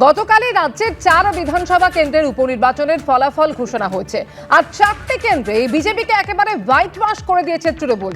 গতকালই রাজ্যের চার বিধানসভা কেন্দ্রের উপনির্বাচনের ফলাফল ঘোষণা হয়েছে। আর চারটি কেন্দ্রে বিজেপিকে একেবারে হোয়াইট ওয়াশ করে দিয়েছে তৃণমূল।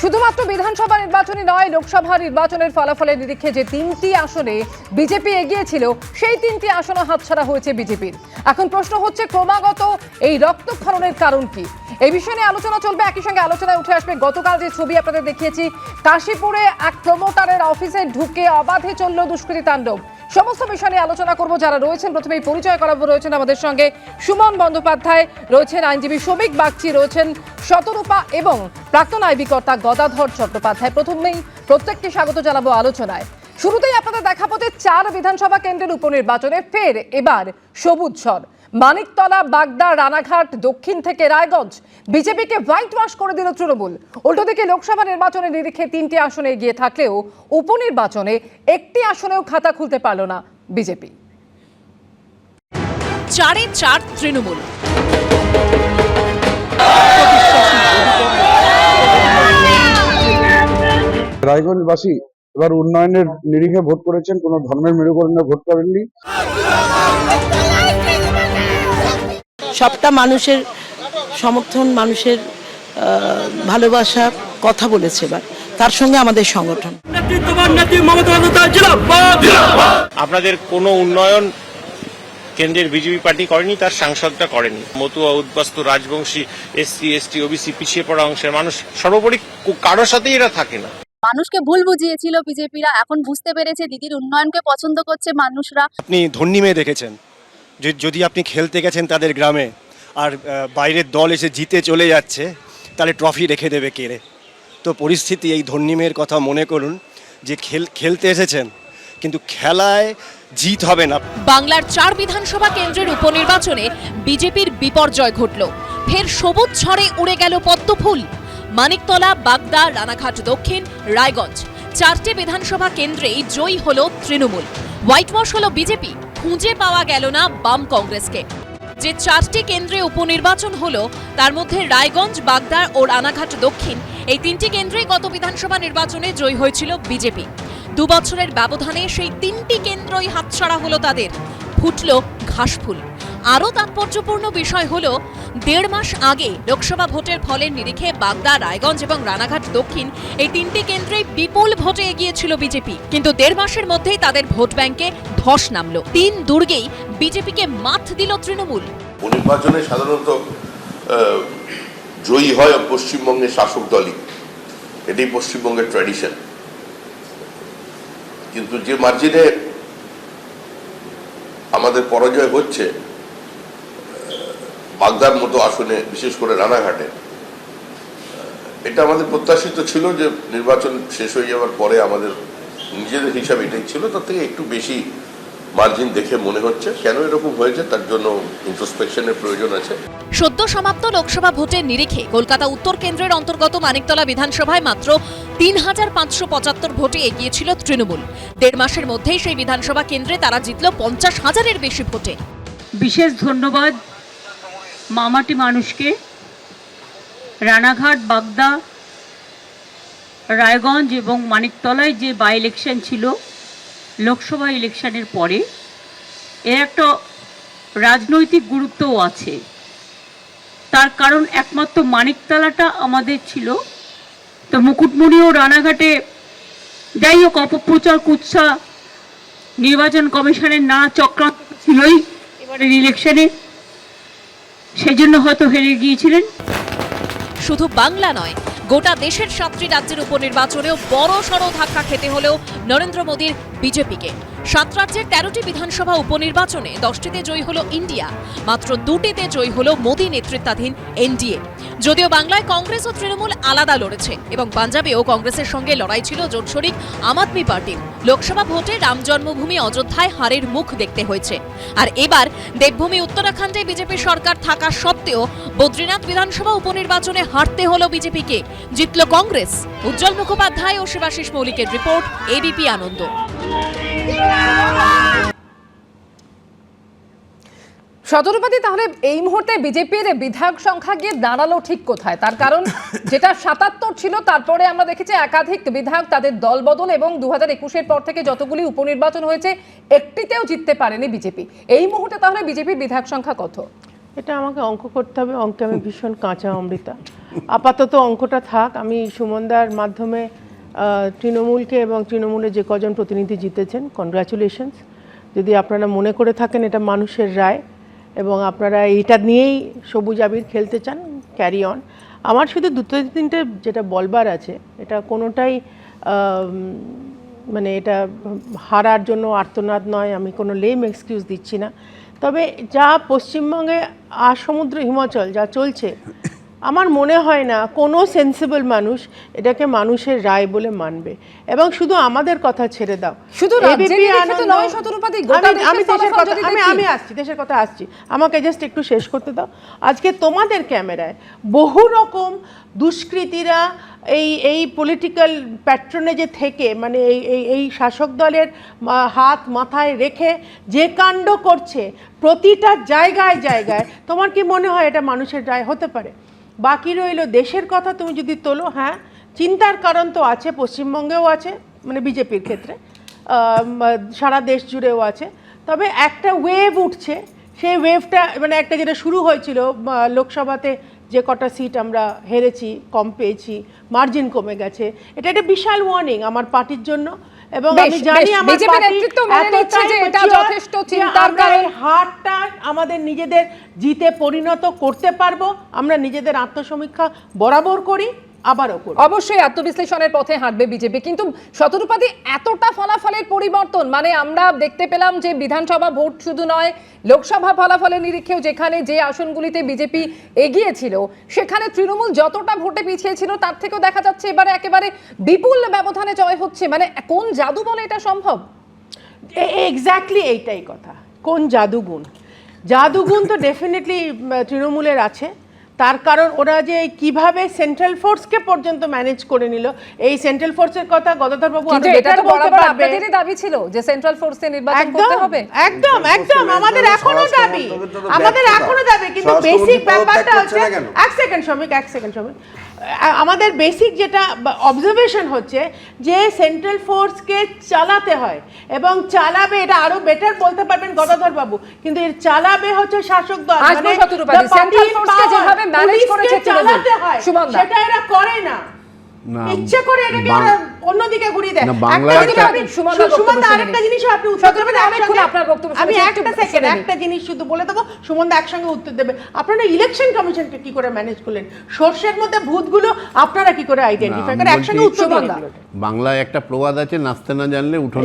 শুধুমাত্র বিধানসভা নির্বাচনই নয়, লোকসভা নির্বাচনের ফলাফলের নিরিখে যে তিনটি আসনে বিজেপি এগিয়েছিল, সেই তিনটি আসনও হাতছাড়া হয়েছে বিজেপির। এখন প্রশ্ন হচ্ছে, ক্রমাগত এই রক্তক্ষরণের কারণ কি? এই বিষয়ে আলোচনা চলবে, একই সঙ্গে আলোচনায় উঠে আসবে। গতকাল যে ছবি আপনাদের দেখিয়েছি, কাশীপুরে এক প্রমোটারের অফিসে ঢুকে অবাধে চলল দুষ্কৃতী তাণ্ডব। সমস্ত বিষয় নিয়ে আলোচনা করব। যারা রয়েছেন, প্রথমেই পরিচয় করাবো, রয়েছেন আমাদের সঙ্গে সুমন বন্দ্যোপাধ্যায়, রয়েছেন আইনজীবী শ্রমিক বাগচি, রয়েছেন শতরূপা এবং প্রাক্তন আইবি কর্তা গদাধর চট্টোপাধ্যায়। প্রথমেই প্রত্যেককে স্বাগত জানাব আলোচনায়। শুরুতেই আপনাদের দেখাবো যে চার বিধানসভা কেন্দ্রের উপনির্বাচনে ফের এবার সবুজ ঝড়। মানিকতলা বাগদা রানাঘাট দক্ষিণ থেকে রায়গঞ্জ। বিজেপিকে হোয়াইট ওয়াশ করে দিল তৃণমূল। উল্টোদিকে লোকসভা নির্বাচনের নিরিখে তিনটি আসনে এগিয়ে থাকলেও উপনির্বাচনে একটি আসনেও খাতা খুলতে পারল না বিজেপি। চারে চার তৃণমূল। রায়গঞ্জবাসী এবার উন্নয়নের নিরিখে ভোট করেছেন কোনো ধর্মের মেরুকরণে ভোট করেননি। সবটা মানুষের সমর্থন মানুষের ভালোবাসা কথা বলেছে এবার। তার সঙ্গে আমাদের সংগঠন। আপনাদের কোনো উন্নয়ন কেন্দ্রের বিজেপি পার্টি করেনি তার সাংসদটা করেনি। মতুয়া উদ্বাস্তু রাজবংশী এসসি এসটি ওবিসি পিছিয়ে পড়া অংশের মানুষ সর্বোপরি কো- কারোর সাথেই এরা থাকে না। মানুষকে ভুল বুঝিয়েছিল বিজেপিরা এখন বুঝতে পেরেছে দিদির উন্নয়নকে পছন্দ করছে মানুষরা। আপনি ধন্যী মেয়ে দেখেছেন। যদি আপনি খেলতে গেছেন তাদের গ্রামে আর বাইরের দল এসে জিতে চলে যাচ্ছে, তাহলে ট্রফি রেখে দেবে কেড়ে তো পরিস্থিতি এই ধন্যী মেয়ের কথা মনে করুন যে খেল, খেলতে এসেছেন, কিন্তু খেলায় জিত হবে না। বাংলার চার বিধানসভা কেন্দ্রের উপনির্বাচনে বিজেপির বিপর্যয় ঘটল। ফের সবুজ ঝড়ে উড়ে গেল পদ্মফুল। মানিকতলা, বাগদা, রানাঘাট, দক্ষিণ, রায়গঞ্জ। চারটি বিধানসভা কেন্দ্রেই জয়ী হল তৃণমূল। হোয়াইট ওয়াশ হল বিজেপি। খুঁজে পাওয়া গেল না বাম কংগ্রেসকে। যে চারটি কেন্দ্রে উপনির্বাচন হল, তার মধ্যে রায়গঞ্জ, বাগদার ও রানাঘাট দক্ষিণ, এই তিনটি কেন্দ্রে গত বিধানসভা নির্বাচনে জয়ী হয়েছিল বিজেপি। দু বছরের ব্যবধানে সেই তিনটি কেন্দ্রই হাতছাড়া হলো তাদের। ফুটল ঘাসফুল। আরও তাৎপর্যপূর্ণ বিষয় হল, দেড় মাস আগে লোকসভা ভোটের ফলের নিরিখে বাগদা, রায়গঞ্জ এবং রানাঘাট দক্ষিণ এই তিনটি কেন্দ্রেই বিপুল ভোটে এগিয়েছিল বিজেপি। কিন্তু দেড় মাসের মধ্যেই তাদের ভোট ব্যাংকে ধস নামলো। তিন দুর্গেই বিজেপিকে মাত দিল তৃণমূল। উপনির্বাচনে সাধারণত জয়ী হয় পশ্চিমবঙ্গের শাসক দলই। এটাই পশ্চিমবঙ্গের ট্র্যাডিশন কিন্তু যে মার্জিনে আমাদের পরাজয় হচ্ছে বাগদার মতো আসনে বিশেষ করে রানাঘাটে। এটা আমাদের প্রত্যাশিত ছিল যে নির্বাচন শেষ হয়ে যাওয়ার পরে আমাদের নিজেদের হিসাব এটাই ছিল তার থেকে একটু বেশি মার্জিন দেখে মনে হচ্ছে। কেন এরকম হয়েছে? তার জন্য ইন্ট্রোস্পেকশনের প্রয়োজন আছে। সদ্য সমাপ্ত লোকসভা ভোটের নিরিখে কলকাতা উত্তর কেন্দ্রের অন্তর্গত মানিকতলা বিধানসভায় মাত্র তিন হাজার পাঁচশো পঁচাত্তর ভোটে এগিয়েছিল তৃণমূল। দেড় মাসের মধ্যেই সেই বিধানসভা কেন্দ্রে তারা জিতল পঞ্চাশ হাজারের বেশি ভোটে। বিশেষ ধন্যবাদ মামাটি মানুষকে রানাঘাট, বাগদা, রায়গঞ্জ এবং মানিকতলায় যে বাই ইলেকশন ছিল, লোকসভা ইলেকশনের পরে, এর একটা রাজনৈতিক গুরুত্বও আছে। তার কারণ একমাত্র মানিকতলাটা আমাদের ছিল। তো মুকুটমণি ও রানাঘাটে যাই হোক, অপপ্রচার, কুৎসা, নির্বাচন কমিশনের না চক্রান্ত ছিলই। এবারের ইলেকশনে সেই জন্য হয়তো হেরে গিয়েছিলেন? শুধু বাংলা নয়, গোটা দেশের সাতটি রাজ্যের উপনির্বাচনেও বড় সড় ধাক্কা খেতে হলেও নরেন্দ্র মোদীর বিজেপিকে। সাত রাজ্যের তেরোটি বিধানসভা উপনির্বাচনে দশটিতে জয়ী হল ইন্ডিয়া, মাত্র দুটিতে জয়ী হল মোদী নেতৃত্বাধীন এনডিএ। যদিও বাংলায় কংগ্রেস ও তৃণমূল আলাদা লড়েছে এবং পাঞ্জাবেও কংগ্রেসের সঙ্গে লড়াই ছিল জোট শরিক আম আদমি পার্টির। লোকসভা ভোটে রাম জন্মভূমি অযোধ্যায় হারের মুখ দেখতে হয়েছে। আর এবার দেবভূমি উত্তরাখণ্ডে বিজেপি সরকার থাকা সত্ত্বেও বদ্রীনাথ বিধানসভা উপনির্বাচনে হারতে হল বিজেপিকে। জিতল কংগ্রেস, উজ্জ্বল মুখোপাধ্যায় ও শিবাশিস মৌলিকের রিপোর্ট এবিপি আনন্দ। সদরপাতি তাহলে এই মুহূর্তে বিজেপির বিধায়ক সংখ্যা গিয়ে দাঁড়াল ঠিক কোথায়? তার কারণ যেটা সাতাত্তর ছিল, তারপরে আমরা দেখেছি একাধিক বিধায়ক তাদের দল বদল এবং দু হাজার একুশের পর থেকে যতগুলি উপনির্বাচন হয়েছে, একটিতেও জিততে পারেনি বিজেপি। এই মুহূর্তে তাহলে বিজেপির বিধায়ক সংখ্যা কত? এটা আমাকে অঙ্ক করতে হবে, অঙ্কে আমি ভীষণ কাঁচা অমৃতা। আপাতত অঙ্কটা থাক, আমি সুমনদার মাধ্যমে তৃণমূলকে এবং তৃণমূলের যে কজন প্রতিনিধি জিতেছেন কনগ্রাচুলেশনস যদি আপনারা মনে করে থাকেন এটা মানুষের রায় এবং আপনারা এইটা নিয়েই সবুজ আবির খেলতে চান ক্যারি অন আমার শুধু দুটো তিনটে যেটা বলবার আছে, এটা কোনোটাই মানে এটা হারার জন্য আর্তনাদ নয়, আমি কোনো লেম এক্সকিউজ দিচ্ছি না। তবে যা পশ্চিমবঙ্গে আর সমুদ্র হিমাচল যা চলছে আমার মনে হয় না কোনো সেন্সিবল মানুষ এটাকে মানুষের রায় বলে মানবে। এবং শুধু আমাদের কথা ছেড়ে দাও। শুধু আমি- দেশের কথা আমি আমি আসছি দেশের কথা আসছি। আমাকে জাস্ট একটু শেষ করতে দাও। আজকে তোমাদের ক্যামেরায় বহু রকম দুষ্কৃতীরা এই এই পলিটিক্যাল প্যাট্রনেজে থেকে মানে এই এই এই শাসক দলের হাত মাথায় রেখে যে কাণ্ড করছে প্রতিটা জায়গায় জায়গায় তোমার কি মনে হয় এটা মানুষের রায় হতে পারে? বাকি রইল দেশের কথা তুমি যদি তোলো হ্যাঁ চিন্তার কারণ তো আছে, পশ্চিমবঙ্গেও আছে মানে বিজেপির ক্ষেত্রে সারা দেশ জুড়েও আছে। তবে একটা ওয়েভ উঠছে, সেই ওয়েভটা মানে একটা যেটা শুরু হয়েছিল লোকসভাতে যে কটা সিট আমরা হেরেছি, কম পেয়েছি মার্জিন কমে গেছে, এটা একটা বিশাল ওয়ার্নিং আমার পার্টির জন্য। এবং আমি জানি পার্টি নেতৃত্ব মেনে নিচ্ছে যে এটা যথেষ্ট চিন্তার কারণ। হারটা আমাদের নিজেদের জিতে পরিণত করতে পারব আমরা নিজেদের আত্মসমীক্ষা বরাবর করি আবারও অবশ্যই আত্মবিশ্লেষণের পথে হাঁটবে বিজেপি। কিন্তু শতরূপাধি এতটা ফলাফলের পরিবর্তন মানে আমরা দেখতে পেলাম যে বিধানসভা ভোট শুধু নয় লোকসভা ফলাফলের নিরীক্ষেও যেখানে যে আসনগুলিতে বিজেপি এগিয়ে ছিল সেখানে তৃণমূল যতটা ভোটে পিছিয়ে ছিল তার থেকেও দেখা যাচ্ছে এবারে একেবারে বিপুল ব্যবধানে জয় হচ্ছে। মানে কোন জাদু বলে এটা সম্ভব? এক্স্যাক্টলি এইটাই কথা। কোন জাদুগুণ? জাদুগুণ তো ডেফিনেটলি তৃণমূলের আছে। তার কারণ ওরা যে কীভাবে সেন্ট্রাল ফোর্সকে পর্যন্ত ম্যানেজ করে নিল এই সেন্ট্রাল ফোর্সের কথা গদাধর বাবু আরও এটা তো বলতে বরাবর। আপনাদেরই দাবি ছিল যে সেন্ট্রাল ফোর্সে নির্বাচন করতে হবে। একদম একদম আমাদের এখনও দাবি আমাদের এখনও দাবি কিন্তু বেসিক ব্যাপারটা হচ্ছে এক সেকেন্ড শ্রমিক এক সেকেন্ড শ্রমিক। আমাদের বেসিক যেটা অবজারভেশন হচ্ছে যে সেন্ট্রাল ফোর্সকে চালাতে হয় এবং চালাবে এটা আরও বেটার বলতে পারবেন গদাধর বাবু। কিন্তু এর চালাবে হচ্ছে শাসক দল মানে সেন্ট্রাল শত্রুপাতি, the party Central in Force কে power, যেভাবে ম্যানেজ করেছে চালাতে হয় সেটা এরা করে না, ইচ্ছে করে এটাকে ওরা অন্যদিকে ঘুরিয়ে দেয়। না, একটা বাংলায় একটা- আপনি- সুমন দার সুমন দা বক্তব্য আরেকটা জিনিসও আপনি উত্তর দেবেন কথা, আপনার বক্তব্য আমি একটা সেকেন্ড একটা জিনিস শুধু বলে দেবো সুমন একসঙ্গে উত্তর দেবে। আপনারা ইলেকশন কমিশনকে কি করে ম্যানেজ করলেন? সর্ষের মধ্যে ভূতগুলো আপনারা কি করে আইডেন্টিফাই না, একসঙ্গে উত্তর সুমন দিন দা। এগুলোতে। বাংলায় একটা প্রবাদ আছে নাচতে না জানলে উঠোন।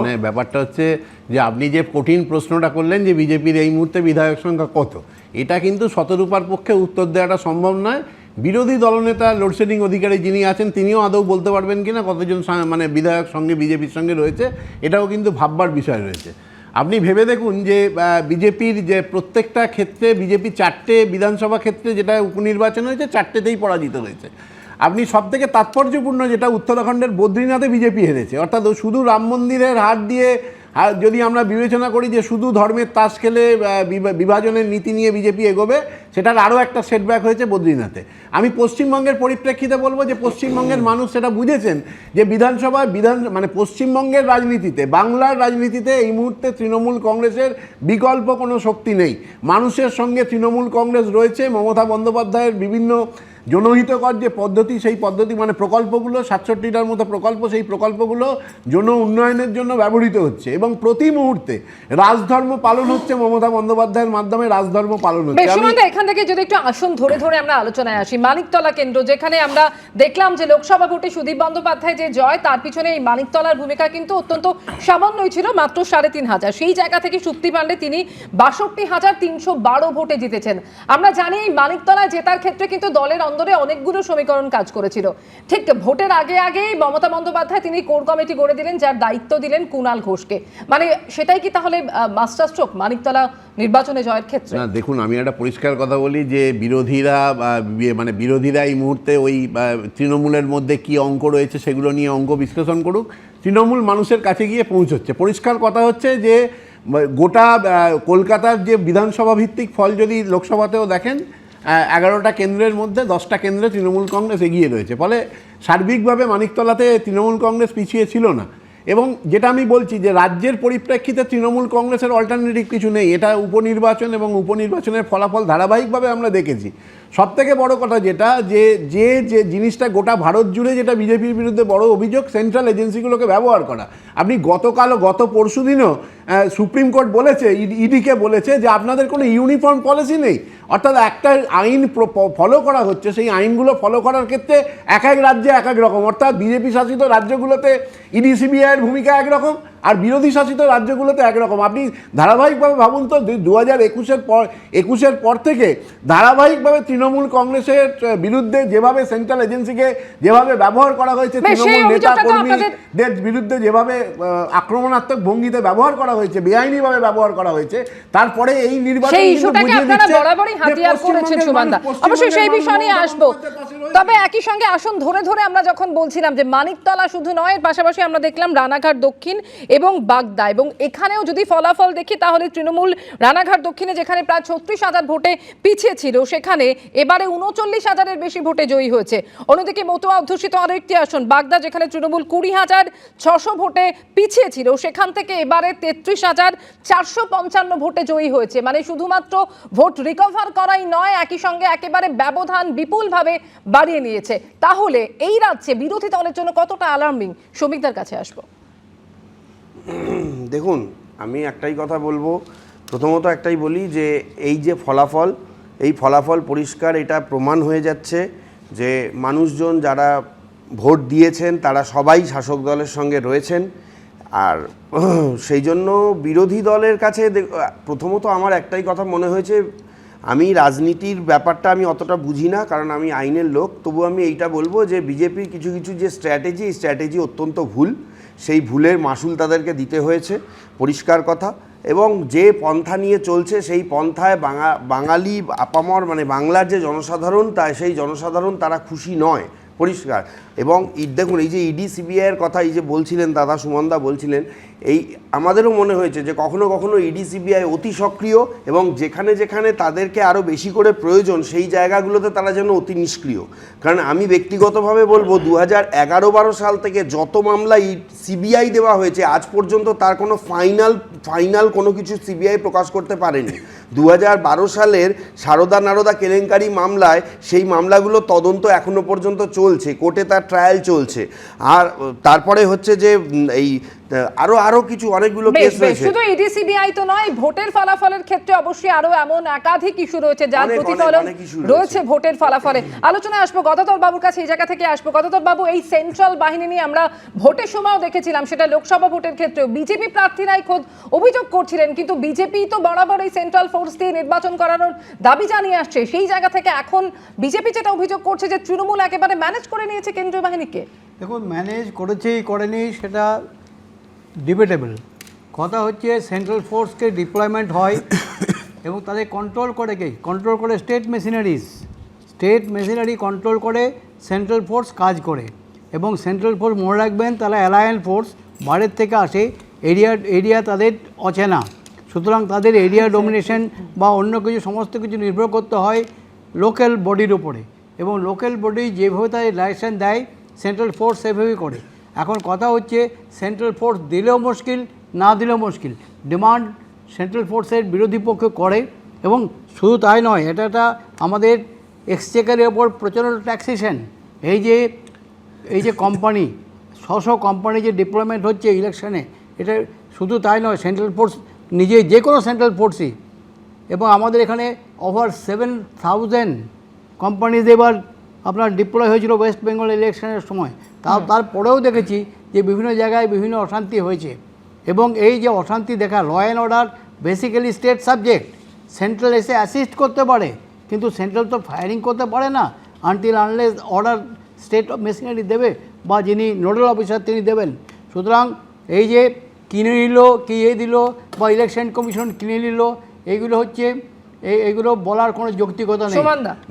মানে ব্যাপারটা হচ্ছে যে আপনি যে কঠিন প্রশ্নটা করলেন যে বিজেপির এই মুহূর্তে বিধায়ক সংখ্যা কত এটা কিন্তু শতরূপার পক্ষে উত্তর দেওয়াটা সম্ভব নয়। বিরোধী দলনেতা লোডশেডিং অধিকারী যিনি আছেন, তিনিও আদৌ বলতে পারবেন কিনা, কতজন সা- মানে বিধায়ক সঙ্গে, বিজেপির সঙ্গে রয়েছে, এটাও কিন্তু ভাববার বিষয় রয়েছে। আপনি ভেবে দেখুন যে বিজেপির যে প্রত্যেকটা ক্ষেত্রে, বিজেপি চারটে বিধানসভা ক্ষেত্রে যেটা উপনির্বাচন হয়েছে, চারটেতেই পরাজিত হয়েছে। আপনি সব থেকে তাৎপর্যপূর্ণ যেটা উত্তরাখণ্ডের বদ্রীনাথে বিজেপি হেরেছে, অর্থাৎ শুধু রাম মন্দিরের হাত দিয়ে আর যদি আমরা বিবেচনা করি যে শুধু ধর্মের তাস খেলে বিভা- বিভাজনের নীতি নিয়ে বিজেপি এগোবে, সেটার আরও একটা সেটব্যাক হয়েছে বদ্রীনাথে। আমি পশ্চিমবঙ্গের পরিপ্রেক্ষিতে বলব যে পশ্চিমবঙ্গের মানুষ সেটা বুঝেছেন যে বিধানসভা বিধান মানে পশ্চিমবঙ্গের রাজনীতিতে, বাংলার রাজনীতিতে এই মুহূর্তে তৃণমূল কংগ্রেসের বিকল্প কোনো শক্তি নেই। মানুষের সঙ্গে তৃণমূল কংগ্রেস রয়েছে, মমতা বন্দ্যোপাধ্যায়ের বিভিন্ন জনহিতকর যে পদ্ধতি সেই পদ্ধতি মানে প্রকল্পগুলো সাতষট্টিটার মতো প্রকল্প সেই প্রকল্পগুলো জন উন্নয়নের জন্য ব্যবহৃত হচ্ছে এবং প্রতি মুহূর্তে রাজধর্ম পালন হচ্ছে মমতা বন্দ্যোপাধ্যায়ের মাধ্যমে রাজধর্ম পালন হচ্ছে। এখান থেকে যদি একটু আসন ধরে ধরে আমরা আলোচনায় আসি। মানিকতলা কেন্দ্র যেখানে আমরা দেখলাম যে লোকসভা ভোটে সুদীপ বন্দ্যোপাধ্যায় যে জয় তার পিছনে এই মানিকতলার ভূমিকা কিন্তু অত্যন্ত সামান্যই ছিল মাত্র সাড়ে তিন হাজার। সেই জায়গা থেকে সুপ্তি পাণ্ডে তিনি বাষট্টি হাজার তিনশো বারো ভোটে জিতেছেন। আমরা জানি এই মানিকতলায় জেতার ক্ষেত্রে কিন্তু দলের অন্দরে অনেকগুলো সমীকরণ কাজ করেছিল। ঠিক ভোটের আগে আগেই মমতা বন্দ্যোপাধ্যায় তিনি কোর কমিটি গড়ে দিলেন, যার দায়িত্ব দিলেন কুণাল ঘোষকে। মানে সেটাই কি তাহলে মাস্টার স্ট্রোক, মানিকতলা নির্বাচনে জয়ের ক্ষেত্রে? না, দেখুন, আমি একটা পরিষ্কার কথা বলি যে বিরোধীরা মানে বিরোধীরা এই মুহূর্তে ওই তৃণমূলের মধ্যে কি অঙ্ক রয়েছে সেগুলো নিয়ে অঙ্ক বিশ্লেষণ করুক। তৃণমূল মানুষের কাছে গিয়ে পৌঁছচ্ছে। পরিষ্কার কথা হচ্ছে যে, গোটা কলকাতার যে বিধানসভা ভিত্তিক ফল যদি লোকসভাতেও দেখেন এগারোটা কেন্দ্রের মধ্যে দশটা কেন্দ্রে তৃণমূল কংগ্রেস এগিয়ে রয়েছে। ফলে সার্বিকভাবে মানিকতলাতে তৃণমূল কংগ্রেস পিছিয়ে ছিল না। এবং যেটা আমি বলছি যে রাজ্যের পরিপ্রেক্ষিতে তৃণমূল কংগ্রেসের অল্টারনেটিভ কিছু নেই। এটা উপনির্বাচন এবং উপনির্বাচনের ফলাফল ধারাবাহিকভাবে আমরা দেখেছি। সব থেকে বড় কথা যেটা, যে যে যে জিনিসটা গোটা ভারত জুড়ে যেটা বিজেপির বিরুদ্ধে বড় অভিযোগ সেন্ট্রাল এজেন্সিগুলোকে ব্যবহার করা। আপনি গতকাল গত পরশু দিনও সুপ্রিম কোর্ট বলেছে ইডিকে বলেছে যে আপনাদের কোনো ইউনিফর্ম পলিসি নেই। অর্থাৎ একটা আইন ফলো করা হচ্ছে, সেই আইনগুলো ফলো করার ক্ষেত্রে এক এক রাজ্যে এক এক রকম। অর্থাৎ বিজেপি শাসিত রাজ্যগুলোতে ইডি সিবিআইয়ের ভূমিকা একরকম আর বিরোধী শাসিত রাজ্যগুলোতে একরকম। আপনি ধারাবাহিকভাবে ভাবুন তো দু হাজার একুশের পর একুশের পর থেকে ধারাবাহিকভাবে তৃণমূল কংগ্রেসের বিরুদ্ধে যেভাবে সেন্ট্রাল এজেন্সিকে যেভাবে ব্যবহার করা হয়েছে তৃণমূল নেতা কর্মীদের বিরুদ্ধে যেভাবে আক্রমণাত্মক ভঙ্গিতে ব্যবহার করা হয়েছে বেআইনিভাবে ব্যবহার করা হয়েছে তারপরে এই নির্বাচন অবশ্যই সেই বিষয় নিয়ে আসব। তবে একই সঙ্গে আসন ধরে ধরে আমরা যখন বলছিলাম যে মানিকতলা শুধু নয় এর পাশাপাশি আমরা দেখলাম রানাঘাট দক্ষিণ এবং বাগদা। এবং এখানেও যদি ফলাফল দেখি, তাহলে তৃণমূল রানাঘাট দক্ষিণে, যেখানে প্রায় ছত্রিশ হাজার ভোটে পিছিয়ে ছিল, সেখানে এবারে উনচল্লিশ হাজারের বেশি ভোটে জয়ী হয়েছে। অন্যদিকে মতুয়া অধ্যুষিত আরও একটি আসন, বাগদা, যেখানে তৃণমূল কুড়ি হাজার ছশো ভোটে পিছিয়ে ছিল, সেখান থেকে এবারে তেত্রিশ হাজার চারশো পঞ্চান্ন ভোটে জয়ী হয়েছে। মানে শুধুমাত্র ভোট রিকভার করাই নয়, একই সঙ্গে একেবারে ব্যবধান বিপুলভাবে বাড়িয়ে নিয়েছে। তাহলে এই রাজ্যে বিরোধী দলের জন্য কতটা অ্যালার্মিং শ্রমিকদের কাছে আসব। দেখুন, আমি একটাই কথা বলব। প্রথমত একটাই বলি যে, এই যে ফলাফল, এই ফলাফল পরিষ্কার এটা প্রমাণ হয়ে যাচ্ছে যে, মানুষজন যারা ভোট দিয়েছেন, তারা সবাই শাসক দলের সঙ্গে রয়েছেন। আর সেই জন্য বিরোধী দলের কাছে প্রথমত আমার একটাই কথা মনে হয়েছে, আমি রাজনীতির ব্যাপারটা আমি অতটা বুঝি না, কারণ আমি আইনের লোক। তবু আমি এইটা বলব যে, বিজেপির কিছু কিছু যে স্ট্র্যাটেজি, এই স্ট্র্যাটেজি অত্যন্ত ভুল। সেই ভুলের মাসুল তাদেরকে দিতে হয়েছে, পরিষ্কার কথা। এবং যে পন্থা নিয়ে চলছে, সেই পন্থায় বাঙা, বাঙালি আপামর মানে বাংলার যে জনসাধারণ তা সেই জনসাধারণ তারা খুশি নয়, পরিষ্কার। এবং দেখুন, এই যে ইডি সিবিআইয়ের কথা এই যে বলছিলেন, দাদা সুমনদা বলছিলেন, এই আমাদেরও মনে হয়েছে যে কখনো কখনো ইডি সিবিআই অতি সক্রিয় এবং যেখানে যেখানে তাদেরকে আরও বেশি করে প্রয়োজন, সেই জায়গাগুলোতে তারা যেন অতি নিষ্ক্রিয়। কারণ আমি ব্যক্তিগতভাবে বলব দু হাজার এগারো বারো সাল থেকে যত মামলা সিবিআই দেওয়া হয়েছে, আজ পর্যন্ত তার কোনো ফাইনাল ফাইনাল কোনো কিছু সিবিআই প্রকাশ করতে পারেনি। দু সালের সারদা নারদা কেলেঙ্কারি মামলায় সেই মামলাগুলো তদন্ত এখনও পর্যন্ত চলছে। কোর্টে তার ট্রায়াল চলছে। আর তারপরে হচ্ছে যে এই আরও আরও কিছু অনেকগুলো কেস রয়েছে। শুধু ইডিসিবিআই তো নয় ভোটের ফলাফলের ক্ষেত্রে অবশ্যই আরও এমন একাধিক ইস্যু রয়েছে যার প্রতিফলন রয়েছে। ভোটের ফলাফলে। আলোচনায় আসব গদাধর বাবুর কাছে এই জায়গা থেকে আসব। গদাধর বাবু এই সেন্ট্রাল বাহিনী নিয়ে আমরা ভোটের সময়ও দেখেছিলাম সেটা লোকসভা ভোটের ক্ষেত্রেও। বিজেপি প্রার্থীরাই খোদ অভিযোগ করছিলেন কিন্তু বিজেপি তো বরাবর এই সেন্ট্রাল ফোর্স দিয়ে নির্বাচন করানোর দাবি জানিয়ে আসছে। সেই জায়গা থেকে এখন বিজেপি যেটা অভিযোগ করছে যে তৃণমূল একেবারে ম্যানেজ করে নিয়েছে কেন্দ্রীয় বাহিনীকে। দেখুন ম্যানেজ করেছে করেনি সেটা ডিবেটেবল কথা হচ্ছে সেন্ট্রাল ফোর্সকে ডিপ্লয়মেন্ট হয় এবং তাদের কন্ট্রোল করে কে? কন্ট্রোল করে state machineries state machinery control করে সেন্ট্রাল ফোর্স কাজ করে এবং সেন্ট্রাল ফোর্স মনে রাখবেন তারা অ্যালায়েন্স ফোর্স বাইরের থেকে আসে এরিয়া এরিয়া তাদের অচেনা। সুতরাং তাদের এরিয়া ডোমিনেশন বা অন্য কিছু সমস্ত কিছু নির্ভর করতে হয় লোকাল বডির উপরে এবং লোকাল বডি যেভাবে তাদের লাইসেন্স দেয় সেন্ট্রাল ফোর্স সেভাবেই করে। এখন কথা হচ্ছে সেন্ট্রাল ফোর্স দিলেও মুশকিল, না দিলেও মুশকিল। ডিমান্ড সেন্ট্রাল ফোর্সের বিরোধী পক্ষ করে এবং শুধু তাই নয়, এটা একটা আমাদের এক্সচেকারের ওপর প্রচণ্ড ট্যাক্সেশন এই যে এই যে কোম্পানি ছশো কোম্পানি যে ডিপ্লয়মেন্ট হচ্ছে ইলেকশনে এটা শুধু তাই নয় সেন্ট্রাল ফোর্স নিজে যে কোনো সেন্ট্রাল ফোর্সই এবং আমাদের এখানে ওভার সেভেন থাউজেন্ড কোম্পানিজ এবার আপনার ডিপ্লয় হয়েছিল ওয়েস্ট বেঙ্গল ইলেকশনের সময়। তাও তারপরেও দেখেছি যে বিভিন্ন জায়গায় বিভিন্ন অশান্তি হয়েছে। এবং এই যে অশান্তি দেখা law and order basically state subject central এসে অ্যাসিস্ট করতে পারে কিন্তু সেন্ট্রাল তো ফায়ারিং করতে পারে না। Until unless order state machinery দেবে বা যিনি নোডাল অফিসার তিনি দেবেন। সুতরাং এই যে কিনে নিল কি এ দিল বা ইলেকশন কমিশন কিনে নিল এইগুলো হচ্ছে এই এগুলো বলার কোনো যৌক্তিকতা নেই।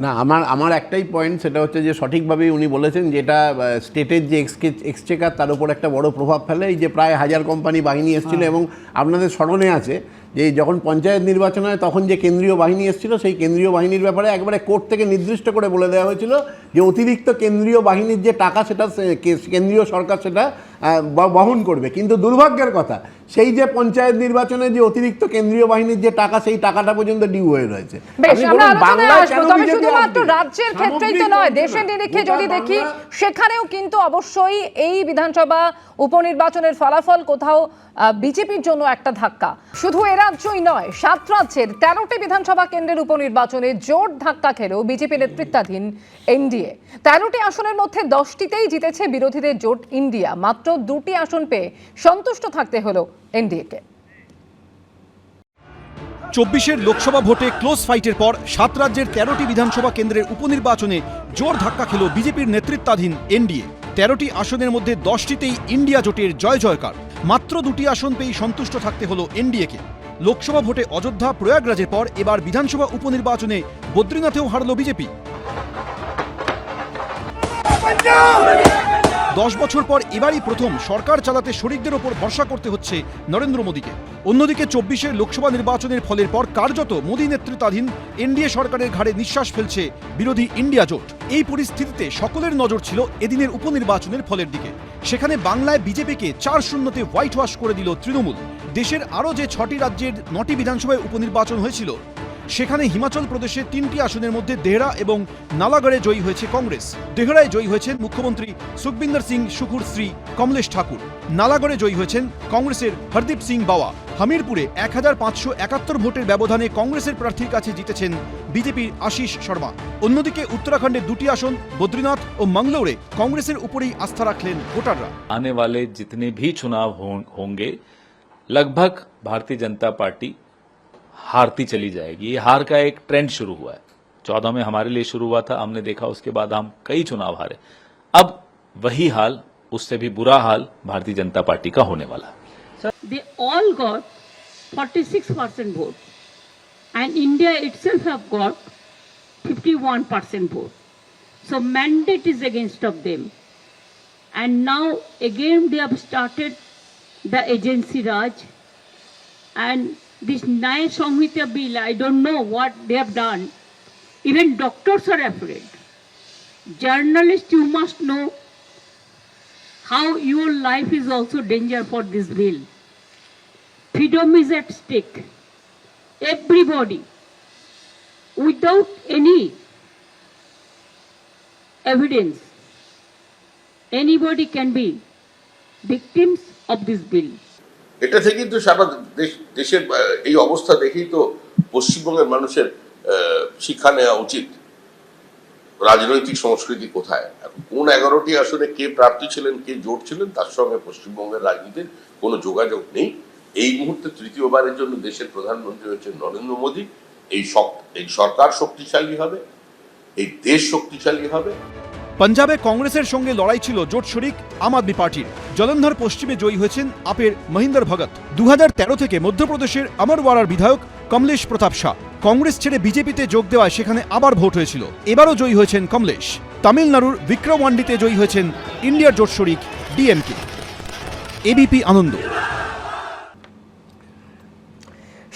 না। আমার আমার একটাই পয়েন্ট সেটা হচ্ছে যে সঠিকভাবেই উনি বলেছেন যেটা স্টেটের যে এক্সচেকার তার উপর একটা বড় প্রভাব ফেলে। এই যে প্রায় হাজার কোম্পানি বাহিনী এসেছিল এবং আপনাদের স্মরণে আছে যে যখন পঞ্চায়েত নির্বাচন হয় তখন যে কেন্দ্রীয় বাহিনী এসেছিল সেই কেন্দ্রীয় বাহিনীর ব্যাপারে একবারে কোর্ট থেকে নির্দিষ্ট করে বলে দেওয়া হয়েছিল যে অতিরিক্ত কেন্দ্রীয় বাহিনীর যে টাকা সেটা কেন্দ্রীয় সরকার সেটা বহন করবে। কিন্তু দুর্ভাগ্যের কথা সেই যে পঞ্চায়েত নির্বাচনে যে অতিরিক্ত কেন্দ্রীয় বাহিনীর যে টাকা সেই টাকাটা পর্যন্ত ডিউ হয়ে রয়েছে? রাজ্যের ক্ষেত্রেই তো নয় দেশের নিরিখে যদি দেখি সেখানেও কিন্তু অবশ্যই এই বিধানসভা উপনির্বাচনের ফলাফল কোথাও বিজেপির জন্য একটা ধাক্কা। শুধু এ রাজ্যই নয়, সাত রাজ্যের তেরোটি বিধানসভা কেন্দ্রের উপনির্বাচনে জোর ধাক্কা খেল বিজেপি নেতৃত্বাধীন এনডিএ। তেরোটি আসনের মধ্যে দশটিতেই জিতেছে বিরোধীদের জোট ইন্ডিয়া। মাত্র দুটি আসন পেয়ে সন্তুষ্ট থাকতে হলো এনডিএকে। চব্বিশের লোকসভা ভোটে ক্লোজ ফাইটের পর সাত রাজ্যের তেরোটি বিধানসভা কেন্দ্রের উপনির্বাচনে জোর ধাক্কা খেল বিজেপির নেতৃত্বাধীন এনডিএ। তেরোটি আসনের মধ্যে দশটিতেই ইন্ডিয়া জোটের জয় জয়কার। মাত্র দুটি আসন পেয়েই সন্তুষ্ট থাকতে হলো এনডিএকে। লোকসভা ভোটে অযোধ্যা প্রয়াগরাজের পর এবার বিধানসভা উপনির্বাচনে বদ্রীনাথেও হারল বিজেপি। দশ বছর পর এবারই প্রথম সরকার চালাতে শরিকদের ওপর ভরসা করতে হচ্ছে নরেন্দ্র মোদীকে। অন্যদিকে চব্বিশের লোকসভা নির্বাচনের ফলের পর কার্যত মোদী নেতৃত্বাধীন এনডিএ সরকারের ঘাড়ে নিঃশ্বাস ফেলছে বিরোধী ইন্ডিয়া জোট। এই পরিস্থিতিতে সকলের নজর ছিল এদিনের উপনির্বাচনের ফলের দিকে। সেখানে বাংলায় বিজেপিকে চার শূন্যতে হোয়াইট ওয়াশ করে দিল তৃণমূল। দেশের আরও যে ছটি রাজ্যের নটি বিধানসভায় উপনির্বাচন হয়েছিল সেখানে হিমাচল প্রদেশে তিনটি আসনের মধ্যে দেহরা এবং নালাগড়ে জয়ী হয়েছে কংগ্রেস দেহরায় জয়ী হয়েছেন মুখ্যমন্ত্রী সুখবিন্দর সিং সুখুর শ্রী কমলেশ ঠাকুর নালাগড়ে জয়ী হয়েছেন কংগ্রেসের হরদীপ সিং বাওয়া হামিরপুরে এক হাজার পাঁচশো একাত্তর ভোটের ব্যবধানে কংগ্রেসের প্রার্থীর কাছে জিতেছেন বিজেপির আশিস শর্মা অন্যদিকে উত্তরাখণ্ডের দুটি আসন বদ্রীনাথ ও মাংলোরে কংগ্রেসের উপরেই আস্থা রাখলেন ভোটাররা आने वाले जितने भी चुनाव हों- होंगे लगभग भारतीय जनता पार्टी हारती चली जाएगी। ये हार का एक ट्रेंड शुरू हुआ है। चौदह में हमारे लिए शुरू हुआ था, हमने देखा उसके बाद हम कई चुनाव हारे। अब वही हाल, उससे भी बुरा हाल भारतीय जनता पार्टी का होने वाला they all got 46 percent vote and India itself have got 51 percent vote so mandate is against of them and now again they have started the agency raj and this Nyaya Samhita bill i don't know what they have done even doctors are afraid journalists you must know how your life is also danger for this bill. Freedom is at stake. Everybody, without any evidence, anybody can be victims of this bill. এটা থেকেই তো সারা দেশ- দেশের এই অবস্থা দেখেই তো পশ্চিমবঙ্গের মানুষের শিক্ষা নেওয়া উচিত। রাজনৈতিক সংস্কৃতি কোথায়? কোন এগারোটি আসনে কে প্রার্থী ছিলেন, কে জোট ছিলেন, তার সঙ্গে পশ্চিমবঙ্গের রাজনীতির কোনো যোগাযোগ নেই। এই মুহূর্তে তৃতীয়বারের জন্য দেশের প্রধানমন্ত্রী হচ্ছেন নরেন্দ্র মোদী। এই এই সরকার শক্তিশালী হবে, এই দেশ শক্তিশালী হবে। পাঞ্জাবে কংগ্রেসের সঙ্গে লড়াই ছিল জোট শরিক আম আদমি পার্টির। জলন্ধর পশ্চিমে জয়ী হয়েছেন আপের মহিন্দর ভগত দু হাজার তেরো থেকে মধ্যপ্রদেশের আমরওয়াড়ার বিধায়ক কমলেশ প্রতাপ শাহ। কংগ্রেস ছেড়ে বিজেপিতে যোগ দেওয়ায় সেখানে আবার ভোট হয়েছিল। এবারও জয়ী হয়েছেন কমলেশ। তামিলনাড়ুর বিক্রমওয়ান্ডিতে জয়ী হয়েছেন ইন্ডিয়ার জোট শরিক ডিএমকে। এবিপি আনন্দ।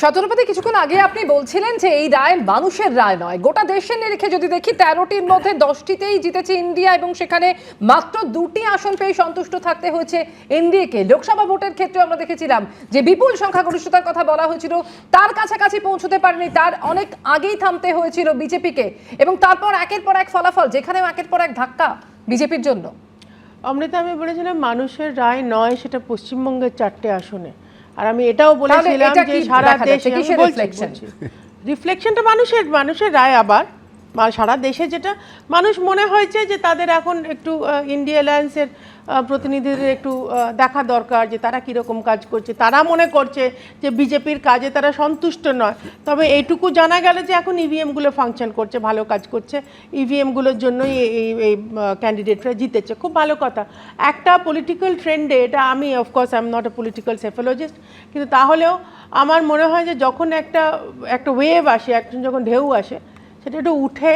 শতরূপতি কিছুক্ষণ আগে আপনি বলছিলেন যে এই রায় মানুষের রায় নয়। গোটা দেশের নিরিখে যদি দেখি তেরোটির মধ্যে দশটিতেই জিতেছে ইন্ডিয়া এবং সেখানে মাত্র দুটি আসন পেয়ে সন্তুষ্ট থাকতে হয়েছে এনডিএকে। লোকসভা ভোটের ক্ষেত্রে আমরা দেখেছিলাম যে বিপুল সংখ্যাগরিষ্ঠতার কথা বলা হয়েছিল। তার কাছাকাছি পৌঁছতে পারেনি, তার অনেক আগেই থামতে হয়েছিল বিজেপিকে। এবং তারপর একের পর এক ফলাফল, যেখানেও একের পর এক ধাক্কা বিজেপির জন্য। অমৃতা, আমি বলেছিলাম মানুষের রায় নয় সেটা পশ্চিমবঙ্গের চারটে আসনে। আর আমি এটাও বলেছিলাম যে সারা দেশে? রিফ্লেকশনটা মানুষের মানুষের রায় আবার। সারা দেশে যেটা মানুষ মনে হয়েছে যে তাদের এখন একটু ইন্ডিয়া অ্যালায়েন্সের প্রতিনিধিদের একটু দেখা দরকার যে তারা কীরকম কাজ করছে। তারা মনে করছে যে বিজেপির কাজে তারা সন্তুষ্ট নয়। তবে এইটুকু জানা গেল যে এখন ইভিএমগুলো ফাংশন করছে, ভালো কাজ করছে। ইভিএমগুলোর জন্যই এই- এই এই ক্যান্ডিডেটরা জিতেছে। খুব ভালো কথা। একটা পলিটিক্যাল ট্রেন্ডে এটা আমি of course I am not a political psephologist কিন্তু তাহলেও আমার মনে হয় যে যখন একটা একটা ওয়েভ আসে, একজন যখন ঢেউ আসে সেটা একটু উঠে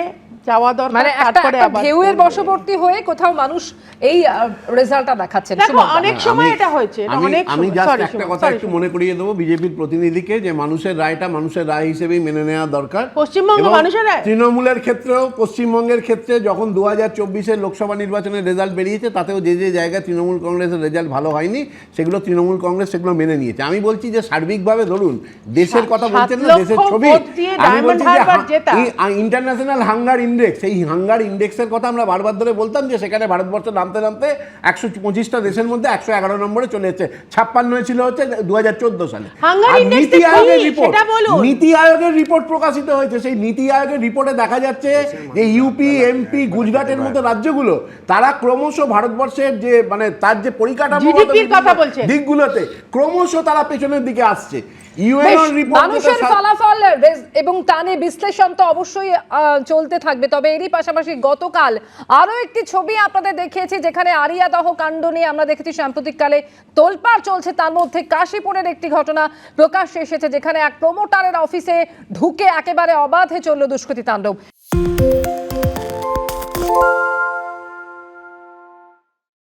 যাওয়া দরকার মানে তারপরে ঢেউয়ের বশবর্তী হয়ে কোথাও মানুষ এই রেজাল্টটা দেখাচ্ছেন অনেক সময় এটা হয়েছে অনেক আমি জাস্ট একটা কথা একটু মনে করিয়ে দেবো বিজেপির প্রতিনিধিকে যে মানুষের রায়টা মানুষের রায় হিসেবেই মেনে নেওয়া দরকার। পশ্চিমবঙ্গ মানুষের রায়? তৃণমূলের ক্ষেত্রেও পশ্চিমবঙ্গের ক্ষেত্রে যখন দু হাজার চব্বিশের লোকসভা নির্বাচনের রেজাল্ট বেরিয়েছে তাতেও যে যে জায়গায় তৃণমূল কংগ্রেসের রেজাল্ট ভালো হয়নি সেগুলো তৃণমূল কংগ্রেস সেগুলো মেনে নিয়েছে। আমি বলছি যে সার্বিকভাবে ধরুন দেশের কথা বলছেন না দেশের ছবি। আমি বলছি যে ইন্টারন্যাশনাল হাঙ্গার ইন্ডেক্স এই হাঙ্গার ইন্ডেক্সের কথা আমরা বারবার ধরে বলতাম যে সেখানে ভারতবর্ষ নামতে নামতে একশো পঁচিশটা দেশের মধ্যে একশো এগারো নম্বরে চলে এসেছে। ছাপ্পান্ন ছিল হচ্ছে দু হাজার চোদ্দ সালে। নীতি আয়োগের রিপোর্ট নীতি আয়োগের রিপোর্ট প্রকাশিত হয়েছে। সেই নীতি আয়োগের রিপোর্টে দেখা যাচ্ছে যে ইউপি এমপি গুজরাটের মতো রাজ্যগুলো তারা ক্রমশ ভারতবর্ষের যে মানে তার যে পরিকাঠামো। দিকগুলোতে ক্রমশ তারা পেছনের দিকে আসছে। মানুষের ফলাফল এবং তা বিশ্লেষণ তো অবশ্যই চলতে থাকবে। তবে এরই পাশাপাশি গতকাল আরও একটি ছবি আপনাদের দেখিয়েছি যেখানে আরিয়াদহ কাণ্ড নিয়ে আমরা দেখেছি। সাম্প্রতিককালে তোলপাড় চলছে তার মধ্যে কাশীপুরের একটি ঘটনা প্রকাশ্যে এসেছে যেখানে এক প্রমোটারের অফিসে ঢুকে একেবারে অবাধে চলল দুষ্কৃতি তাণ্ডব।